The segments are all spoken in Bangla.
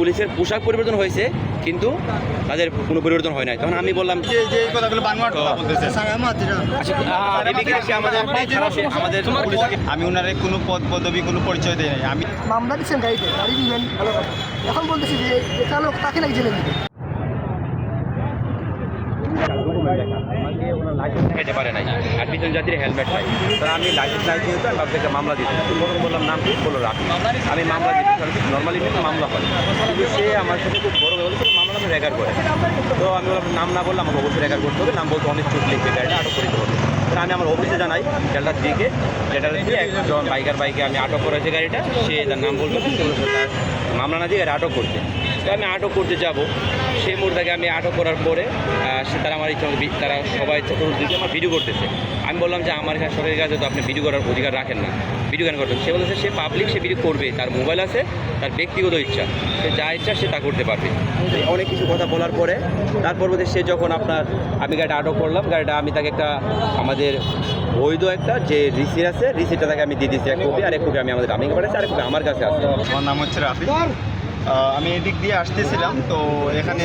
পুলিশের পোশাক পরিবর্তন হয়েছে কিন্তু তাদের কোনো পরিবর্তন হয় নাই। তখন আমি বললাম যে যে কথাগুলো বানোয়ার কথা বলতেছে। আচ্ছা, আহ, এদিকে আমাদের আমাদের আমি ওনারে কোনো পদ পদবি কোনো পরিচয় দেয় নাই। আমি মামলা দিচ্ছেন গাড়িতে গাড়ি দিবেন এখন বলতেছি যে তাকে নাকি জেলে দিবে? খেতে পারে নাই। আর পিছন জাতির হেলমেট নাই। তো আমি লাইসেন্স নাই যেহেতু, আমি একটা মামলা দিতে। প্রথম বললাম, নাম কি? বলল রাখি আমি মামলা দিতে নর্মালি কিন্তু মামলা হয়। কিন্তু সে আমার সাথে খুব বড় বলে মামলা আমি রেকর্ড করে। তো আমি বললাম, নাম না বললে আমাকে অবশ্যই রেকর্ড করতে হবে। নাম বলতে অনেক চোট লিখবে গাড়িটা আটক করে দিতে হবে। আমি আমার অফিসে জানাই ডেল্টার দিকে ডেল্টার দিয়ে একজন বাইকার বাইকে আমি আটক করেছি গাড়িটা। সে তার নাম বলবে মামলা না দিয়ে গাড়ি আটক করতে তো আমি আটক করতে যাব। সেই মুহূর্তে আমি আটক করার পরে সে তারা আমার ইচ্ছা তারা সবাই চতুর্দিকে আমার ভিডিও করতেছে। আমি বললাম যে আমার কাছে সরকারের কাছে তো আপনি ভিডিও করার অধিকার রাখেন না। ভিডিও কেন করবেন সে বলেছে সে পাবলিক সে ভিডিও করবে। তার মোবাইল আছে তার ব্যক্তিগত ইচ্ছা। সে যা ইচ্ছা সে তা করতে পারবে। অনেক কিছু কথা বলার পরে তার পরবর্তী সে যখন আপনার আমি গাড়িটা আটক করলাম গাড়িটা আমি তাকে একটা আমাদের বৈধ একটা যে রিসিট আছে রিসিটটা তাকে আমি দিয়ে দিচ্ছি এক কপি আর এক কপি আমি আমাদের আমি পাঠাচ্ছি আর এক কপি আমার কাছে আছে। আমার নাম হচ্ছে রাফি। আমি এদিক দিয়ে আসতেছিলাম, তো এখানে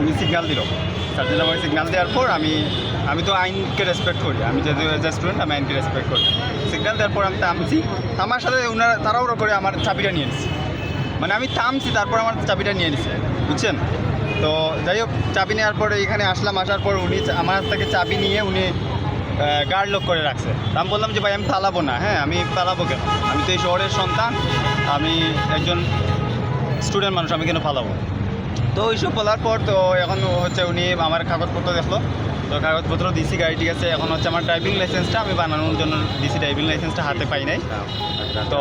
উনি সিগনাল দিল। সার্জেন্ট আমাকে সিগনাল দেওয়ার পর আমি আমি তো আইনকে রেসপেক্ট করি। আমি যেহেতু এজ এ স্টুডেন্ট আমি আইনকে রেসপেক্ট করি। সিগনাল দেওয়ার পর আমি থামছি। আমার সাথে ওনারা তারাও করে আমার চাবিটা নিয়ে নিচ্ছে মানে আমি থামছি, তারপর আমার চাবিটা নিয়ে নিছে, বুঝছেন? তো যাই হোক, চাবি নেওয়ার পরে এখানে আসলাম, আসার পর উনি আমার হাত থেকে চাবি নিয়ে উনি গার্ড লক করে রাখছে। আমি বললাম যে, ভাই, আমি পালাবো না। হ্যাঁ আমি পালাবো কেন? আমি তো এই শহরের সন্তান। আমি একজন স্টুডেন্ট মানুষ আমি কেন পালাবো তো ওইসব বলার পর তো এখন হচ্ছে উনি আমার কাগজপত্র দেখল। তো কাগজপত্র দিছি, গাড়ি ঠিক আছে। এখন হচ্ছে আমার ড্রাইভিং লাইসেন্সটা আমি বানানোর জন্য দিছি ড্রাইভিং লাইসেন্সটা হাতে পাই নাই। তো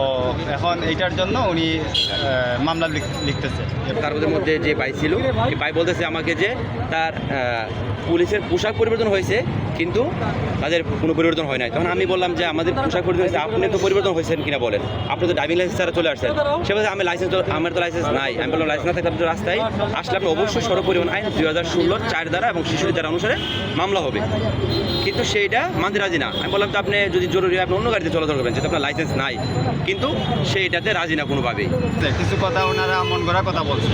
এখন এইটার জন্য উনি মামলা লিখ- লিখতেছে। তার মধ্যে যে ভাই ছিল বলতেছে আমাকে যে তার পুলিশের পোশাক পরিবর্তন হয়েছে, কিন্তু তাদের কোনো পরিবর্তন হয় নাই। তখন আমি বললাম যে আমাদের পোশাক পরিবর্তন হয়েছে, আপনি তো পরিবর্তন হয়েছেন কিনা বলেন? আপনি তো ড্রাইভিং লাইসেন্স ছাড়া চলে আসছেন। সে বলছে, আমি লাইসেন্স আমার তো লাইসেন্স নাই। আমি বললাম লাইসেন্স না থাকলে তো রাস্তায় আসলে আপনি অবশ্যই সড়ক পরিবহন আইন দুই হাজার ষোলোর চার দ্বারা এবং শিশুদের দ্বারা অনুসারে মামলা হবে। কিন্তু সেইটা মানতে রাজি না। আমি বললাম তো আপনি যদি জরুরি আপনি অন্য গাড়িতে চলাচল করবেন, যেহেতু আপনার লাইসেন্স নাই। কিন্তু সেইটাতে রাজি না কোনোভাবেই। কিছু কথা ওনারা মন করা কথা বলছে।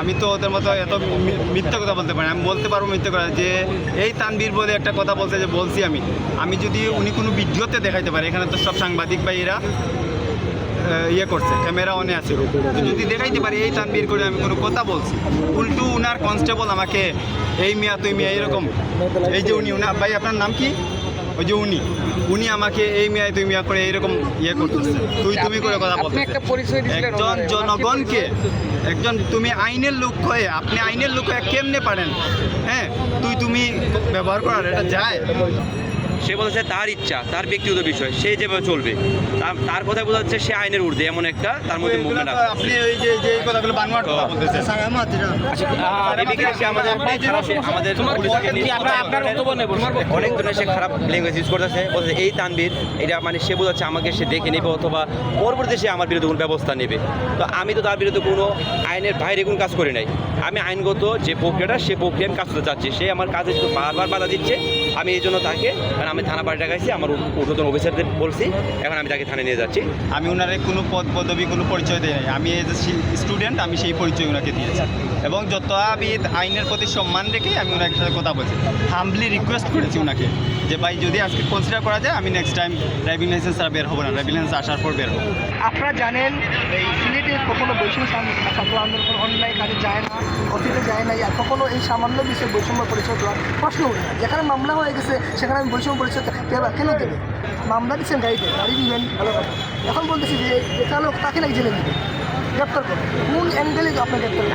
আমি তো ওদের মতো এত মিথ্যা কথা বলতে পারি আমি বলতে পারব মিথ্যা কথা যে, এই তানবীর বলে একটা কথা বলছে যে, বলছি আমি। আমি যদি উনি কোনো ভিডিওতে দেখাইতে পারে, এখানে তো সব সাংবাদিক ভাইয়েরা ইয়ে করছে ক্যামেরা অনে আছে। যদি দেখাইতে পারি এই তানবীর করে আমি কোনো কথা বলছি। উল্টু উনার কনস্টেবল আমাকে এই মিয়া তুই মিয়া এরকম। এই যে উনি উনার ভাই আপনার নাম কি? ওই যে উনি। উনি আমাকে এই মিয়া তুই মিয়া করে এইরকম ইয়ে করতেছে। তুই তুমি করে কথা বলতে একজন জনগণকে একজন তুমি আইনের লোক হয়ে আপনি আইনের লোক হয়ে কেমনে পারেন? হ্যাঁ তুই তুমি ব্যবহার করার এটা যায়। সে বলেছে তার ইচ্ছা তার ব্যক্তিগত বিষয় সে যেভাবে চলবে তার- তার কথা বোঝা যাচ্ছে সে আইনের ঊর্ধ্বে এমন একটা তার মধ্যে মুভমেন্ট আছে। আপনি ওই যে যে কথাগুলো কথা বলতেছেন। আচ্ছা, আমাদের আমাদের পুলিশকে নিয়ে অনেক ধরনের সে খারাপ ল্যাঙ্গুয়েজ ইউজ করতেছে বলছে এই তানবীর এটা মানে সে বোঝাচ্ছে আমাকে সে দেখে নেবে অথবা পরবর্তী সে আমার বিরুদ্ধে কোনো ব্যবস্থা নেবে। তো আমি তো তার বিরুদ্ধে কোনো আইনের বাইরে কোনো কাজ করি নাই। আমি আইনগত যে প্রক্রিয়াটা সে প্রক্রিয়া আমি কাজ করতে চাচ্ছি। সে আমার কাজে শুধু বারবার বাধা দিচ্ছে। আমি এই জন্য তাকে কারণ আমি থানা বাড়ি ডাকাইছি আমার ঊর্ধ্বতন অফিসারদের বলছি এখন আমি তাকে থানায় নিয়ে যাচ্ছি। আমি ওনারে কোনো পদ পদবি কোনো পরিচয় দেয় আমি এজ এ স্টুডেন্ট আমি সেই পরিচয় ওনাকে দিয়েছি। এবং যত আমি আইনের প্রতি সম্মান রেখে আমি ওনার সাথে কথা বলছি। হাম্বলি রিকোয়েস্ট করেছি ওনাকে যে ভাই যদি আজকে কনসিডার করা যায় আমি নেক্সট টাইম ড্রাইভিং লাইসেন্স আর বের হব না। ড্রাইভিং লাইসেন্স আসার পর বের হব। আপনারা জানেন সিলেটে কখনো বৈষম্য ছাত্র আন্দোলন অন্যায় কাজে যায় না অতীতে যায় না আর কখনো এই সামান্য বিষয়ে বৈষম্য পরিচয় দেওয়ার প্রশ্ন উঠে যেখানে মামলা হয়ে গেছে সেখানে আমি বৈষম্য পরিচয় কেন দেবে মামলা দিচ্ছেন গাড়িতে গাড়ি দিবেন ভালো কথা এখন বলতেছি যে লোক তাকে নাকি জেলে দেবে গ্রেপ্তার করবে কোন অ্যাঙ্গেলে আপনাকে গ্রেপ্তার?